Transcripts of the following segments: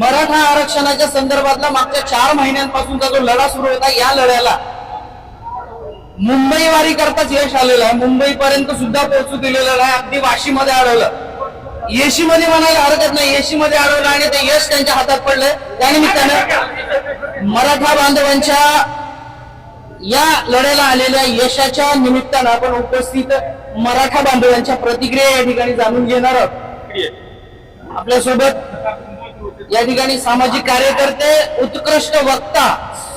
मराठा आरक्षणाच्या संदर्भातला मागच्या चार महिन्यांपासूनचा जो लढा सुरू होता या लढ्याला मुंबई वारी करताच यश आलेलं आहे. मुंबई पर्यंत सुद्धा पोहोचू दिलेलं नाही. अगदी वाशीमध्ये अडवलं येशी मध्ये म्हणायला हरकत नाही. येशीमध्ये अडवलं आणि ते यश त्यांच्या हातात पडलंय. त्यानिमित्तानं मराठा बांधवांच्या या लढ्याला आलेल्या यशाच्या निमित्तानं आपण उपस्थित मराठा बांधवांच्या प्रतिक्रिया या ठिकाणी जाणून घेणार आहोत. आपल्यासोबत या ठिकाणी सामाजिक कार्यकर्ते उत्कृष्ट वक्ता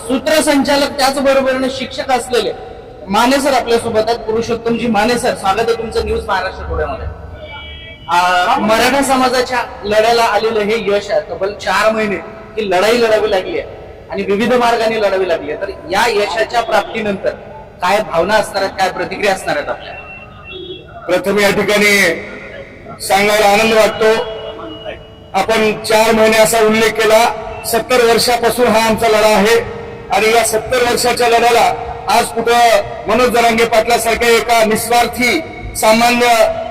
सूत्रसंचालक त्याचबरोबर शिक्षक असलेले माने सर आपल्यासोबत आहेत. पुरुषोत्तमजी माने सर स्वागत आहे तुमचं न्यूज महाराष्ट्र टोळ्यामध्ये मराठा समाजाच्या लढ्याला आलेलं हे यश आहे. तब्बल चार महिने ही लढाई लढावी लागली आहे आणि विविध मार्गाने लढावी लागली आहे. तर या यशाच्या प्राप्तीनंतर काय भावना असणार आहेत काय प्रतिक्रिया असणार आहेत आपल्या? प्रथम या ठिकाणी सांगायला आनंद वाटतो. आपण चार महिने असा उल्लेख केला सत्तर वर्षापासून हा आमचा लढा आहे. आणि या सत्तर वर्षाच्या लढ्याला आज कुठं मनोज जरांगे पाटलासारख्या एका निस्वार्थी सामान्य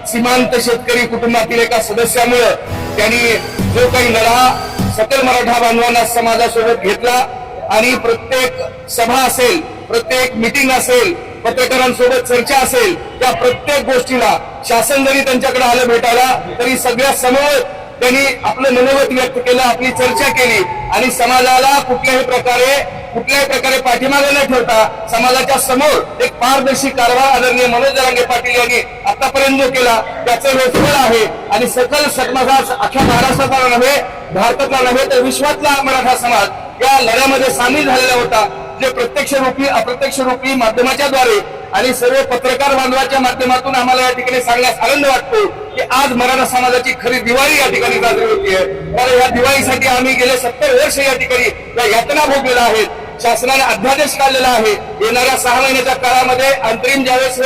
सीमांत शेतकरी कुटुंबातील एका सदस्यामुळं त्यांनी जो काही लढा सकल मराठा बांधवांना समाजासोबत घेतला. आणि प्रत्येक सभा असेल प्रत्येक मिटिंग असेल पत्रकारांसोबत चर्चा असेल त्या प्रत्येक गोष्टीला शासन जरी त्यांच्याकडे आलं भेटायला तरी सगळ्या समोर त्यांनी आपलं मनोगत व्यक्त केलं आपली चर्चा केली आणि समाजाला कुठल्याही प्रकारे कुठल्याही प्रकारे पाठीमागे न ठेवता समाजाच्या समोर एक पारदर्शी कारभार आदरणीय मनोज जरांगे पाटील यांनी आतापर्यंत जो केला त्याचं हे फळ आहे आणि सकल समाजास अख्ख्या महाराष्ट्रातला नव्हे भारतातला नव्हे तर विश्वातला मराठा समाज या लढ्यामध्ये सामील झालेला होता. जे प्रत्यक्ष रूपी अप्रत्यक्ष रूपी माध्यमाच्या द्वारे आणि सर्व पत्रकार बांधवाच्या माध्यमातून आम्हाला या ठिकाणी सांगण्यास आनंद वाटतो. की आज मराठा समाजाची खरी दिवाळी या ठिकाणी साजरी होतीये कारण या दिवाळीसाठी आम्ही गेले सत्तर वर्ष या ठिकाणी या यातना भोगलेल्या आहेत शासनाने अध्यादेश काढलेला आहे. येणाऱ्या सहा महिन्याच्या काळामध्ये अंतरिम ज्यावेळेस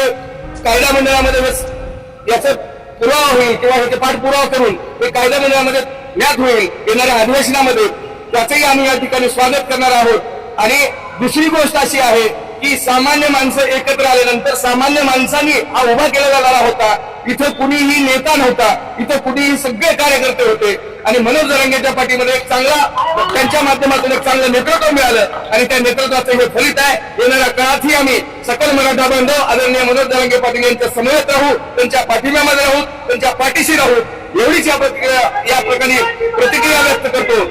कायदा मंडळामध्ये याचा पुरावा होईल किंवा ह्याचे पाठपुरावा करून हे कायदा मंडळामध्ये ज्ञात होईल येणाऱ्या अधिवेशनामध्ये त्याचंही आम्ही या ठिकाणी स्वागत करणार आहोत. आणि दुसरी गोष्ट अशी आहे की सामान्य माणसं एकत्र आल्यानंतर सामान्य माणसांनी हा उभा केला जाणारा होता. इथं कुणीही नेता नव्हता. इथं कुणीही सगळे कार्यकर्ते होते. आणि मनोज जरंगेच्या पाठीमध्ये एक चांगला त्यांच्या माध्यमातून एक चांगलं नेतृत्व मिळालं. आणि त्या नेतृत्वाचं हे फलित आहे. येणाऱ्या काळातही आम्ही सकल मराठा बांधव आदरणीय मनोज जरंगे पाटील यांच्या समवेत राहू त्यांच्या पाठिंब्यामध्ये राहू त्यांच्या पाठीशी राहू. एवढीच या प्रतिक्रिया या प्रकारे प्रतिक्रिया व्यक्त करतो.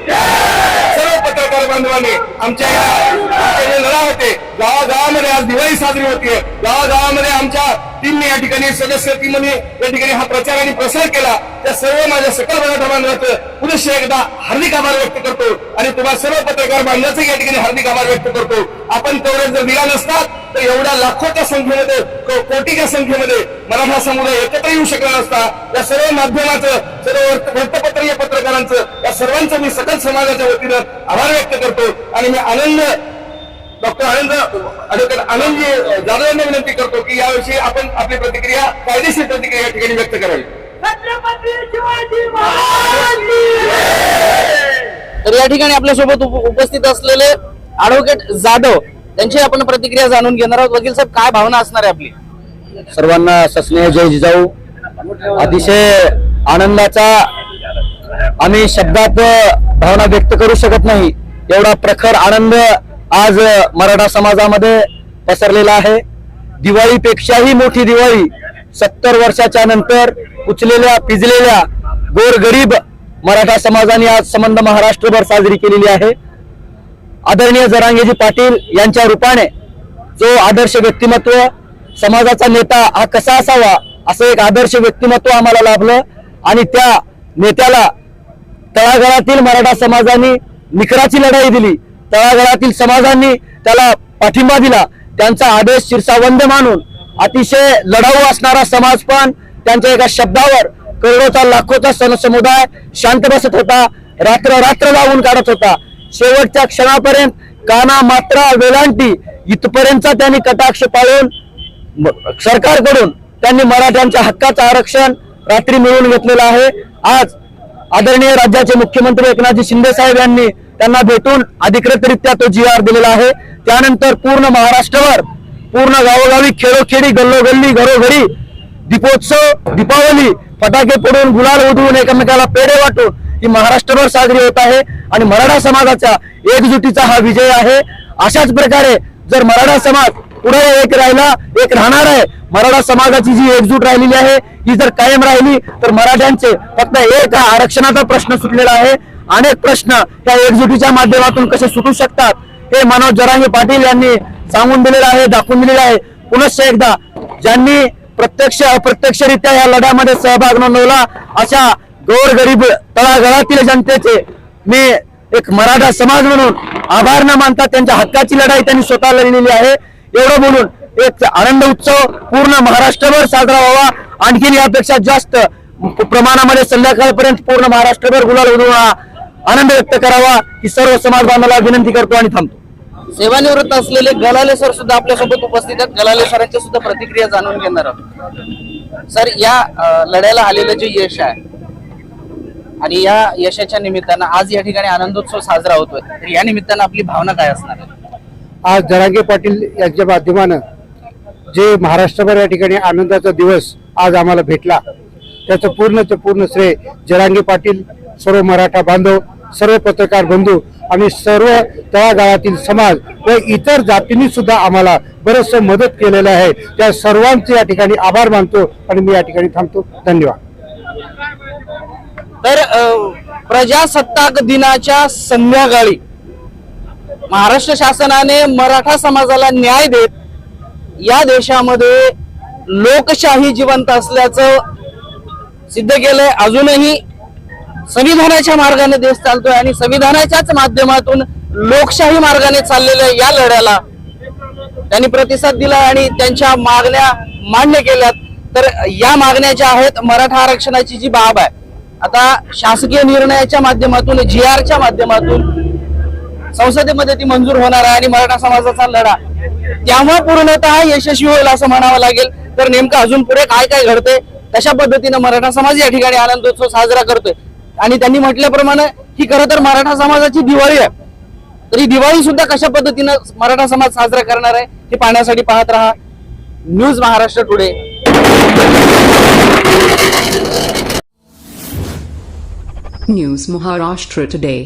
सर्व पत्रकार बांधवांनी आमच्या या गावागावामध्ये आज दिवाळी साजरी होतीये गावागावामध्ये आमच्या टीमने या ठिकाणी सदस्य टीमने या ठिकाणी हा प्रचार आणि प्रसार केला. त्या सर्व माझ्या सकल मराठा बांधवाचं पुनश्च एकदा हार्दिक आभार व्यक्त करतो. आणि तुम्हाला सर्व पत्रकार बांधवाचे या ठिकाणी हार्दिक आभार व्यक्त करतो. आपण तेवढे जर दिला नसतात तर एवढ्या लाखोच्या संख्येमध्ये कोटीच्या संख्येमध्ये मराठा समुदाय एकत्र येऊ शकला नसता. या सर्व माध्यमाचं सर्व वृत्तपत्रीय पत्रकारांचं या सर्वांचं मी सकल समाजाच्या वतीनं आभार व्यक्त करतो. आणि मी आनंद डॉक्टर आनंद ॲडव्होकेट आनंदजी जाधव यांना विनंती करतो की याविषयी आपण आपली प्रतिक्रिया कायदेशीर प्रतिक्रिया या ठिकाणी व्यक्त करावी. छत्रपती शिवाजी महाराज तर या ठिकाणी आपल्यासोबत उप- उपस्थित असलेले ऍडव्होकेट जाधव त्यांची आपण प्रतिक्रिया जाणून घेणार आहोत. वकील साहेब काय भावना असणार आहे आपली? सर्वांना सस्नेह जय जिजाऊ. अतिशय आनंदाचा आम्ही शब्दात भावना व्यक्त करू शकत नाही. एवढा प्रखर आनंद आज मराठा समाजामध्ये पसरलेला आहे. दिवाळीपेक्षाही मोठी दिवाळी सत्तर वर्षाच्या नंतर उचलेल्या पिजलेल्या गोरगरीब मराठा समाजाने आज संबंध महाराष्ट्रभर साजरी केलेली आहे. आदरणीय जरांगेजी पाटील यांच्या रूपाने जो आदर्श व्यक्तिमत्व समाजाचा नेता हा कसा असावा असं एक आदर्श व्यक्तिमत्व आम्हाला लाभलं आणि त्या नेत्याला तळागाळातील मराठा समाजाने निकराची लढाई दिली. तळागाळातील समाजांनी त्याला पाठिंबा दिला. त्यांचा आदेश शिरसावंद मानून अतिशय लढाऊ असणारा समाज पण त्यांच्या एका शब्दावर करोडोचा लाखोचा सण समुदाय शांत बसत होता. रात्र रात्र लावून काढत होता. शेवटच्या क्षणापर्यंत काना मात्रा वेलांटी इथपर्यंतचा त्यांनी कटाक्ष पाळून सरकारकडून त्यांनी मराठ्यांच्या हक्काचं आरक्षण रात्री मिळवून घेतलेलं आहे. आज आदरणीय राज्याचे मुख्यमंत्री एकनाथजी शिंदे साहेब यांनी त्यांना भेटून अधिकृतरित्या तो जी आर दिलेला आहे. त्यानंतर पूर्ण महाराष्ट्रभर पूर्ण गावोगावी खेडोखेडी गल्लोगल्ली घरोघरी दीपोत्सव दीपावली फटाके पडून गुलाल उधळून एकमेकाला पेढे वाटून ही महाराष्ट्रभर साजरी होत आहे. आणि मराठा समाजाच्या एकजुटीचा हा विजय आहे. अशाच प्रकारे जर मराठा समाज पुढे एक राहिला एक राहणार आहे मराठा समाजाची जी एकजूट राहिलेली आहे ही जर कायम राहिली तर मराठ्यांचे फक्त एक आरक्षणाचा प्रश्न सुटलेला आहे. अनेक प्रश्न त्या एकजुटीच्या माध्यमातून कसे सुटू शकतात हे मनोज जरांगे पाटील यांनी सांगून दिलेलं आहे दाखवून दिलेलं आहे. पुनश्च एकदा ज्यांनी प्रत्यक्ष अप्रत्यक्षरित्या या लढ्यामध्ये सहभाग नोंदवला अशा गोरगरीब तळागाळातील जनतेचे मी एक मराठा समाज म्हणून आभार न मानता त्यांच्या हक्काची लढाई त्यांनी स्वतः लढलेली आहे. एवढं बोलून एक आनंद उत्सव पूर्ण महाराष्ट्रभर साजरा व्हावा. आणखीन यापेक्षा जास्त प्रमाणामध्ये संध्याकाळपर्यंत पूर्ण महाराष्ट्रभर गुलाल उडवा आनंद व्यक्त करावा ही सर्व समाज बांधवाला विनंती करतो आणि थांबतो. सेवानिवृत्त असलेले गलाले सर सुद्धा आपल्यासोबत उपस्थित आहेत. गलाले सरांच्या सुद्धा प्रतिक्रिया जाणून घेणार आहोत. सर या लढ्याला आलेलं जे यश आहे आणि या यशाच्या निमित्तानं आज या ठिकाणी आनंदोत्सव साजरा होतोय. तर या निमित्तानं आपली भावना काय असणार आहे? आज जरांगे पाटील यांच्या माध्यमानं जे महाराष्ट्रभर या ठिकाणी आनंदाचा दिवस आज आम्हाला भेटला त्याचं पूर्ण ते पूर्ण श्रेय जरांगे पाटील सर्व मराठा बांधव सर्व पत्रकार बंधू आणि सर्व तळागाळातील समाज व इतर जातींनी सुद्धा आम्हाला बरंचसं मदत केलेलं आहे. त्या सर्वांचे या ठिकाणी आभार मानतो आणि मी या ठिकाणी थांबतो. धन्यवाद. तर अं, प्रजासत्ताक दिनाच्या संध्याकाळी महाराष्ट्र शासनाने मराठा समाजाला न्याय देत या देशामध्ये लोकशाही जिवंत असल्याचं सिद्ध केलंय. अजूनही संविधानाच्या मार्गाने देश चालतोय आणि संविधानाच्याच माध्यमातून लोकशाही मार्गाने चाललेल्या या लढ्याला त्यांनी प्रतिसाद दिला आणि त्यांच्या मागण्या मान्य केल्यात. तर या मागण्या ज्या आहेत मराठा आरक्षणाची जी बाब आहे आता शासकीय निर्णयाच्या माध्यमातून जी आरच्या माध्यमातून संसदेमध्ये ती मंजूर होणार आहे आणि मराठा समाजाचा लढा तेव्हा पूर्णतः यशस्वी होईल असं म्हणावं लागेल. तर नेमकं अजून पुढे काय काय घडतंय तशा पद्धतीनं मराठा समाज या ठिकाणी आनंदोत्सव साजरा करतोय. आणि त्यांनी म्हटल्याप्रमाणे ही खरं तर मराठा समाजाची दिवाळी आहे. तर ही दिवाळी सुद्धा कशा पद्धतीनं मराठा समाज साजरा करणार आहे हे पाहण्यासाठी पाहत राहा. News Maharashtra today. News Maharashtra today.